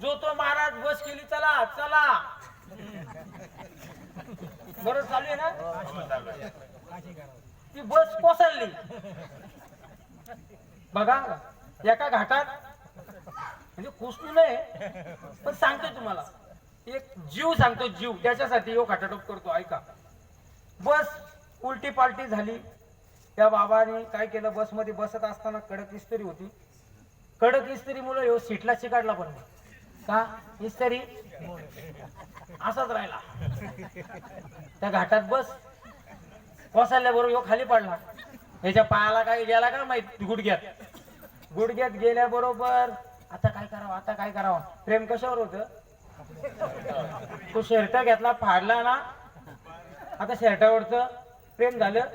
जो तो महाराज बस केली चला चला. बरोबर चालू आहे ना? ती बस कोसळली. बघा एका घाटात म्हणजे कुसू नाही पण सांगतो तुम्हाला. एक जीव सांगतो जीव. त्याच्यासाठी यो खाटाटोप करतो ऐका. बस उलटी पालटी झाली. त्या बाबाने काय केलं? बसमध्ये बसत असताना कडक इस्त्री होती. कडक इस्त्रीमुळे हो सीटला चिकाडला पण का? इस्त्री? असाच राहिला. त्या घाटात बस. कोसळल्याबरोबर यो खाली पडला. ह्याच्या पायाला काय गेला का माहीत? गुडघ्यात. गुडघ्यात गेल्याबरोबर आता काय करावं? आता काय करावं? प्रेम कशावर होत? तो शर्ट घेतला फाडला ना. आता शर्टावरच प्रेम झालं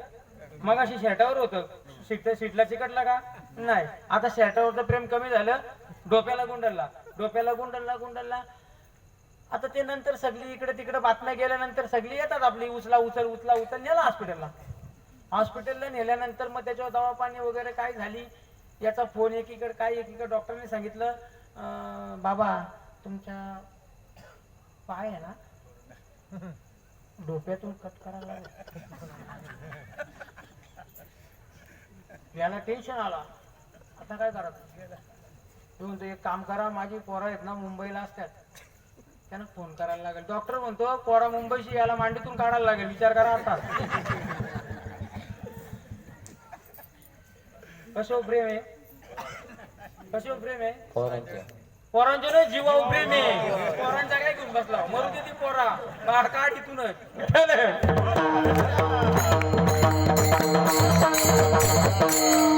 मग अशी शर्टावर होतं. शिट शिटला चिकटला का? नाही. आता शर्टावरचं प्रेम कमी झालं डोक्याला गुंडलला. डोक्याला गुंडलला गुंडलला. आता ते नंतर सगळी इकडे तिकडे बातम्या गेल्यानंतर सगळी येतात आपली उचला उचल उचला उचल नेला हॉस्पिटलला. हॉस्पिटलला नेल्यानंतर मग त्याच्यावर दवापाणी वगैरे काय झाली? याचा फोन एकीकडे काय एकीकडे डॉक्टरने सांगितलं बाबा तुमच्या पाय आहे ना? डोक्यातून कट करायला लागेल. याला टेन्शन आला. आता काय करायचं? तो म्हणतो एक काम करा माझी पोरं आहेत ना मुंबईला असतात. त्यांना फोन करायला लागेल. डॉक्टर म्हणतो पोरा मुंबईशी याला मांडीतून काढायला लागेल. विचार करा आता. कसो हो प्रेम आहे? कसो हो प्रेम आहे? पोरांच्या जीवा जीवावर प्रेम आहे पोरांच्या काय घेऊन बसला. मरू दे ती पोरा. बाहेर काढ इथूनच.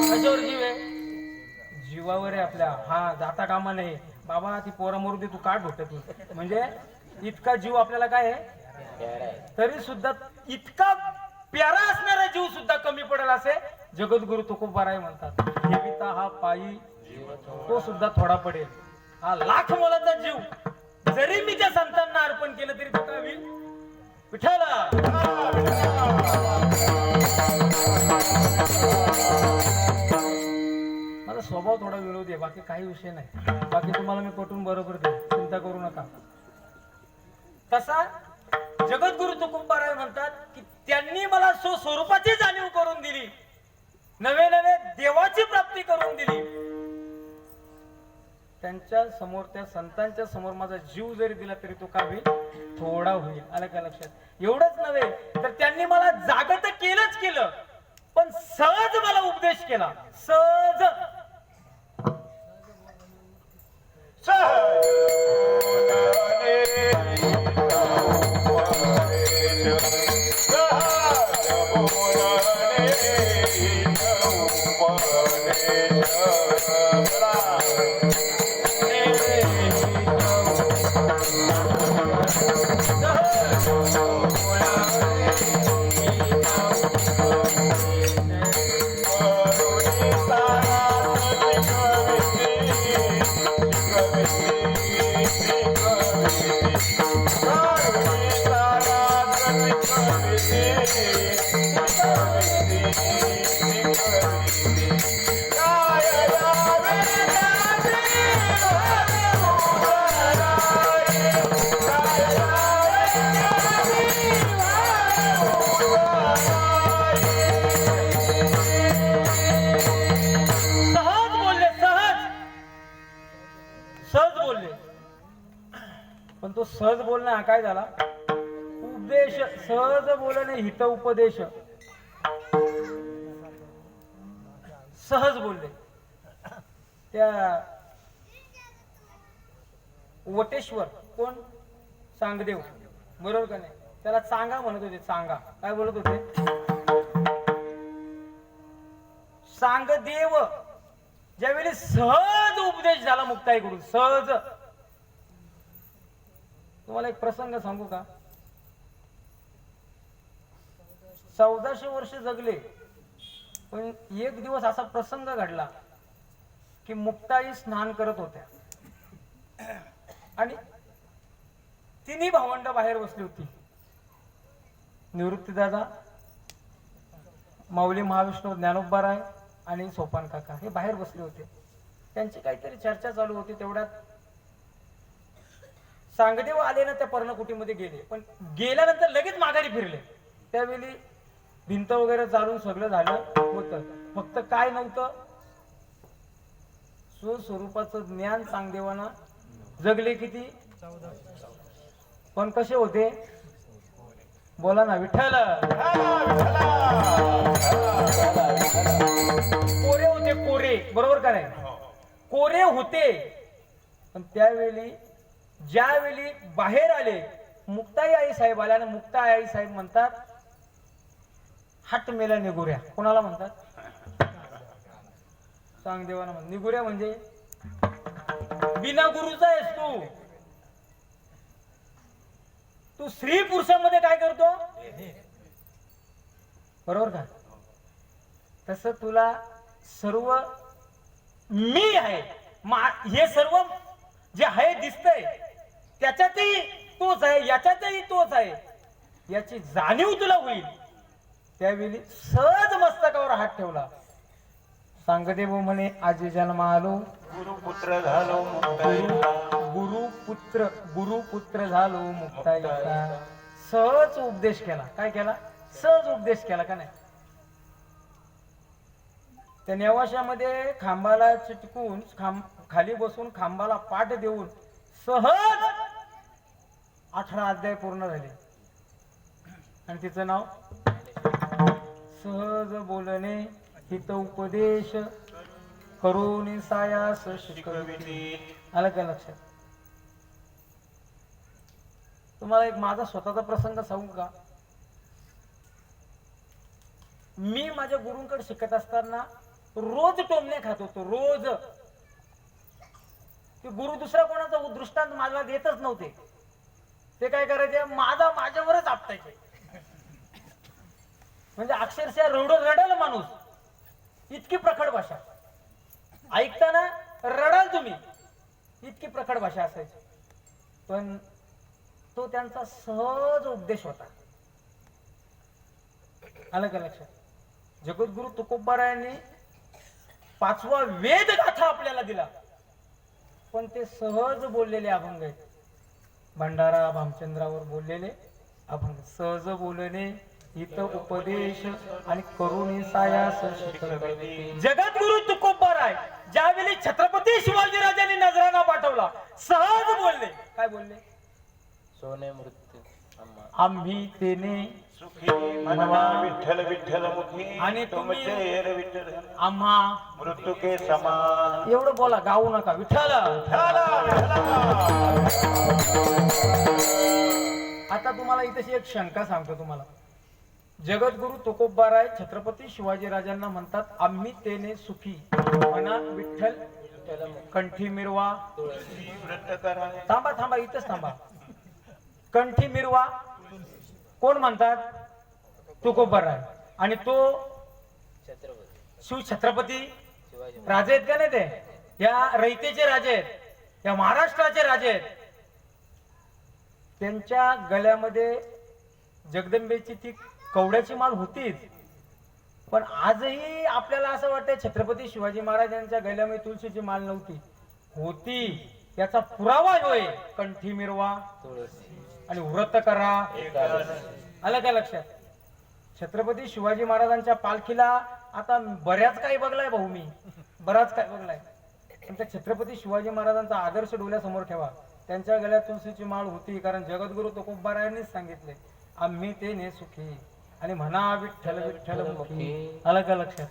कशावर जीव आहे? जीवावर आहे आपल्या. हा जाता कामा नाही बाबा ती पोरा मरू दे तू काढ होत तू म्हणजे इतका जीव आपल्याला काय आहे? तरी सुद्धा इतका प्यारा असणारा जीव सुद्धा कमी पडेल असे जगद्गुरु तुकोबाराय म्हणतात. ठेविता हा पायी तो सुद्धा थोडा पडेल. हा लाख मोलाचा जीव. जरी मी त्या संतांना अर्पण केलं तरी तो काय होईल? विठाला माझा स्वभाव थोडा विरोधी आहे बाकी काही विषय नाही. बाकी तुम्हाला मी पटून बरोबर देऊ चिंता करू नका. तसा जगद्गुरु तुकुंबाराय म्हणतात की त्यांनी मला स्वस्वरूपाची जाणीव करून दिली. नवे नवे देवाची प्राप्ती करून दिली. त्यांच्यासमोर त्या संतांच्या समोर माझा जीव जरी दिला तरी तो का होईल? थोडा होईल. आलं का लक्षात? एवढंच नव्हे तर त्यांनी मला जागत केलंच केलं. पण सहज मला उपदेश केला. सहज. सहज. सहज बोलणं हा काय झाला? उपदेश सहज बोलणे हित उपदेश. सहज बोलले त्या वटेश्वर कोण? सांगदेव बरोबर का नाही? त्याला चांगा म्हणत होते चांगा. काय बोलत होते? सांगदेव ज्यावेळी सहज उपदेश झाला मुक्ताईकडून सहज. तुम्हाला एक प्रसंग सांगू का? चौदाशे वर्ष जगले पण एक दिवस असा प्रसंग घडला की मुक्ताई स्नान करत होत्या. आणि तिन्ही भावंड बाहेर बसली होती. निवृत्ती दादा माऊली महाविष्णू ज्ञानोबा राय आणि सोपान काका हे बाहेर बसले होते. त्यांची काहीतरी चर्चा चालू होती तेवढ्यात सांगदेव आले ना त्या पर्णकुटीमध्ये गेले. पण गेल्यानंतर लगेच माघारी फिरले. त्यावेळी भिंत वगैरे चालून सगळं झालं होतं. फक्त काय नव्हतं स्वस्वरूपाचं ज्ञान सांगदेवाना जगले किती? पण कसे होते? बोला ना विठ्ठल. कोरे होते कोरे बरोबर का नाही? कोरे होते. पण त्यावेळी ज्यावेळी बाहेर आले मुक्ताई आई साहेब आल्या आणि मुक्ताई आई साहेब म्हणतात हट मेला निगुऱ्या. कोणाला म्हणतात? सांग देवाना म्हण निगुऱ्या म्हणजे बिना गुरुचा आहेस तू. तू स्त्री पुरुषामध्ये काय करतो? बरोबर का? तस तुला सर्व मी आहे. मा- हे सर्व जे आहे दिसतंय त्याच्यातही तोच आहे याच्यातही तोच आहे. याची जाणीव तुला होईल. त्यावेळी सहज मस्तकावर हात ठेवला. सांगदेव म्हणे आजी जन्म आलो. गुरुपुत्र झालो गुरुपुत्र गुरुपुत्र झालो मुक्ताईचा सहज उपदेश केला. काय केला? सहज उपदेश केला का नाही? त्या नेवाशामध्ये खांबाला चिटकून खांब खाली बसून खांबाला पाठ देऊन सहज अठरा अध्याय पूर्ण झाले. आणि तिचं नाव? सहज बोलणे हित उपदेश करून सायास शिकविते आलं का लक्षात? तुम्हाला एक माझा स्वतःचा प्रसंग सांगू का? मी माझ्या गुरुंकडे शिकत असताना रोज टोमणे खात होतो रोज. गुरु दुसरा कोणाचा? दृष्टांत मला देतच नव्हते. ते काय करायचे? माझा माझ्यावरच आपटायचे. म्हणजे अक्षरशः रड रडाल माणूस. इतकी प्रखड भाषा. ऐकताना रडाल तुम्ही. इतकी प्रखड भाषा असायची. पण तो त्यांचा सहज उपदेश होता. आलं का लक्षात? जगद्गुरु तुकोबारायांनी पाचवा वेद गाथा आपल्याला दिला. पण ते सहज बोललेले अभंग आहेत. भंडारा भामचंद्रावर बोललेले. अभंग सहज बोलणे हित उपदेश आणि करुणी सायास शिकविते. जगद्गुरु तुकोबाराय ज्यावेळी छत्रपती शिवाजीराजांनी नजराणा पाठवला सहज बोलले. काय बोलले? सोने मृत्यू आम्ही तेने सुखी मनवा विठ्ठल विठ्ठल मुखी आणि तुम्ही- तुमचे हेर विठ्ठल. आम्हा मृत्यू के समान. एवढं बोला गाऊ नका. विठ्ठल! आता तुम्हाला इथेशी एक शंका सांगतो तुम्हाला. जगद्गुरु तुकोबाराय छत्रपती शिवाजीराजांना म्हणतात आम्ही तेने सुखी. म्हणा विठ्ठल कंठी मिरवा. व्रत करा थांबा थांबा इथंच थांबा. कंठी मिरवा कोण म्हणतात? तुकोबाराय आणि तो शिव छत्रपती राजे आहेत का नाही ते? या रयतेचे राजे आहेत. या महाराष्ट्राचे राजे आहेत. त्यांच्या गळ्यामध्ये जगदंबेची ती कवड्याची माल होतीच. पण आजही आपल्याला असं वाटतंय छत्रपती शिवाजी महाराजांच्या गळ्यामध्ये तुळशीची माल नव्हती. होती. याचा पुरावा होय कंठी मिरवा आणि व्रत करा. आलं का लक्षात? छत्रपती शिवाजी महाराजांच्या पालखीला आता बऱ्याच काही बघलाय भाऊ मी. बराच काय बघलाय. पण त्या छत्रपती शिवाजी महाराजांचा आदर्श डोळ्यासमोर ठेवा. त्यांच्या गळ्यात तुळशीची माळ होती कारण जगद्गुरु तुकोबारायांनीच सांगितले आम्ही ते ने सुखी. आणि म्हणा विठ्ठल विठ्ठल मुखी. आलं का लक्षात?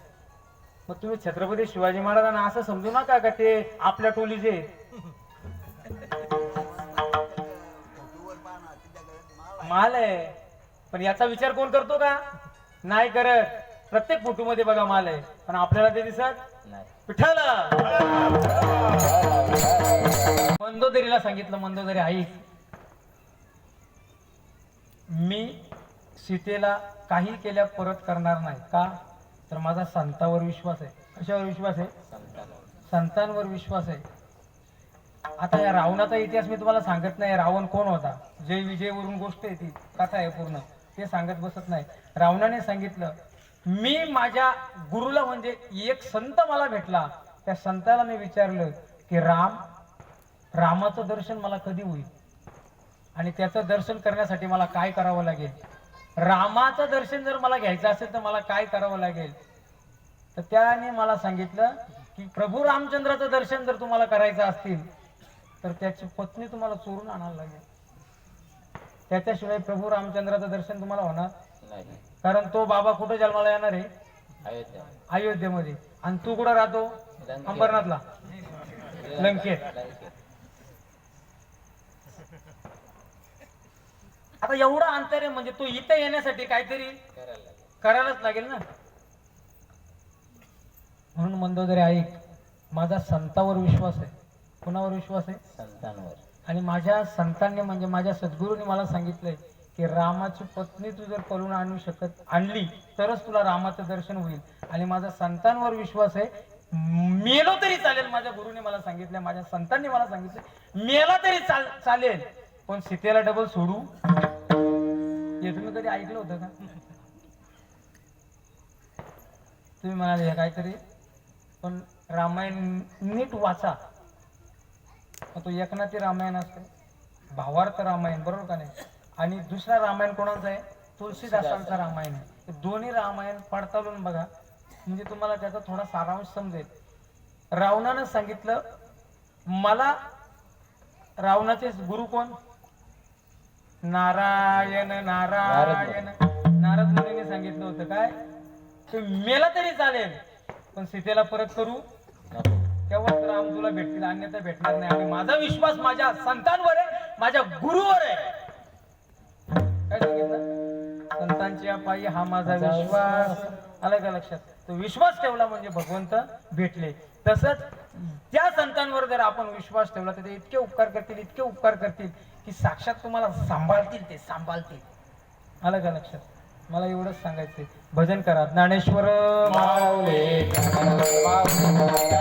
मग तुम्ही छत्रपती शिवाजी महाराजांना असं समजू नका का ते आपल्या टोलीचे माल आहे. पण याचा विचार कोण करतो का? नाही करत. प्रत्येक फोटो मध्ये बघा माल आहे. पण आपल्याला ते दिसत नाही. पिठाला. मंदोदरीला सांगितलं मंदोदरी आई. मी सीतेला काही केल्या परत करणार नाही. का? तर माझा संतावर विश्वास आहे. कशावर विश्वास आहे? संतांवर विश्वास आहे. आता या रावणाचा इतिहास मी तुम्हाला सांगत नाही. रावण कोण होता? जय विजयवरून गोष्ट आहे ती. कथा आहे पूर्ण. ते सांगत बसत नाही. रावणाने सांगितलं मी माझ्या गुरुला म्हणजे एक संत मला भेटला. त्या संताला मी विचारलं की राम रामाचं दर्शन मला कधी होईल? आणि त्याचं दर्शन करण्यासाठी मला काय करावं लागेल? रामाचं दर्शन जर मला घ्यायचं असेल तर मला काय करावं लागेल? तर त्याने मला सांगितलं की प्रभू रामचंद्राचं दर्शन जर तुम्हाला करायचं असतील तर त्याची पत्नी तुम्हाला चोरून आणायला लागेल. त्याच्याशिवाय प्रभू रामचंद्राचं दर्शन तुम्हाला होणार नाही. कारण तो बाबा कुठे जन्माला येणार आहे? अयोध्या. अयोध्येमध्ये. आणि तू कुठं राहतो. अंबरनाथला. लंकेत. आता एवढं अंतर आहे म्हणजे तो इथं येण्यासाठी काहीतरी करायलाच लागेल ना? म्हणून मंदोदरी ऐक माझा संतावर विश्वास आहे. कुणावर विश्वास आहे? संतांवर. आणि माझ्या संतांनी म्हणजे माझ्या सद्गुरूने मला सांगितलंय की रामाची पत्नी तू जर पळून आणू शकत आणली तरच तुला रामाचं दर्शन होईल. आणि माझा संतांवर विश्वास आहे मेलो तरी चालेल माझ्या गुरुने मला सांगितलं माझ्या संतांनी मला सांगितलं मेला तरी चाल चालेल. पण सीतेला डबल सोडू? हे तुम्ही कधी ऐकलं होतं का? तुम्ही म्हणाले हे काहीतरी. पण रामायण नीट वाचा. मग तो एकनाथी रामायण असते. भावार्थ रामायण बरोबर का नाही? आणि दुसरा रामायण कोणाचा आहे? तुलसीदासांचा रामायण आहे. हे दोन्ही रामायण पडताळून बघा. म्हणजे तुम्हाला त्याचा थोडा सारांश समजेल. रावणानं सांगितलं मला रावणाचे गुरु कोण? नारायण नारायण. नारद मुनीने सांगितलं होतं काय? मेला तरी चालेल पण सीतेला परत करू तेव्हाच राम तुला भेटतील अन्यथा भेटणार नाही. आणि माझा विश्वास माझ्या संतांवर आहे माझ्या गुरुवर आहे. काय सांगितलं? संतांच्या पायी हा माझा विश्वास. आला का लक्षात? तो विश्वास ठेवला म्हणजे भगवंत भेटले. तसंच त्या संतांवर जर आपण विश्वास ठेवला तर ते इतके उपकार करतील इतके उपकार करतील की साक्षात तुम्हाला सांभाळतील ते सांभाळतील. आलं का लक्षात? मला एवढंच सांगायचंय भजन करा ज्ञानेश्वर माऊली माऊली